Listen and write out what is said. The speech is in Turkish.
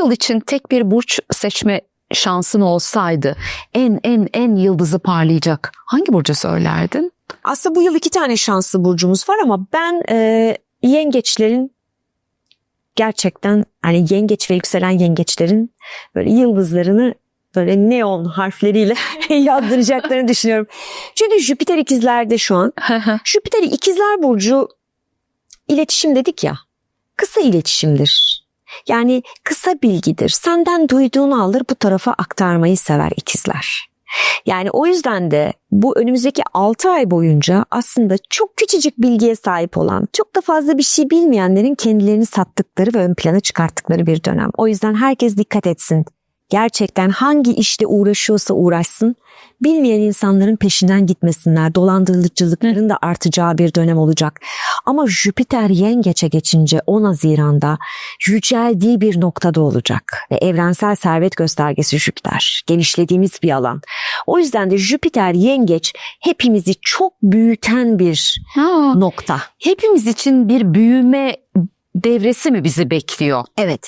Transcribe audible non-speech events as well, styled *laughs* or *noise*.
yıl için tek bir burç seçme şansın olsaydı en en en yıldızı parlayacak hangi burcu söylerdin? Aslında bu yıl iki tane şanslı burcumuz var ama ben e, yengeçlerin gerçekten hani yengeç ve yükselen yengeçlerin böyle yıldızlarını böyle neon harfleriyle *laughs* yazdıracaklarını düşünüyorum. Çünkü Jüpiter ikizlerde şu an. Jüpiter ikizler burcu iletişim dedik ya. Kısa iletişimdir. Yani kısa bilgidir. Senden duyduğunu alır bu tarafa aktarmayı sever ikizler. Yani o yüzden de bu önümüzdeki 6 ay boyunca aslında çok küçücük bilgiye sahip olan, çok da fazla bir şey bilmeyenlerin kendilerini sattıkları ve ön plana çıkarttıkları bir dönem. O yüzden herkes dikkat etsin. Gerçekten hangi işte uğraşıyorsa uğraşsın, bilmeyen insanların peşinden gitmesinler. Dolandırıcılıkların da artacağı bir dönem olacak. Ama Jüpiter yengeçe geçince 10 Haziran'da yüceldiği bir noktada olacak. Ve evrensel servet göstergesi Jüpiter. Genişlediğimiz bir alan. O yüzden de Jüpiter yengeç hepimizi çok büyüten bir Ha, nokta. hepimiz için bir büyüme devresi mi bizi bekliyor? Evet.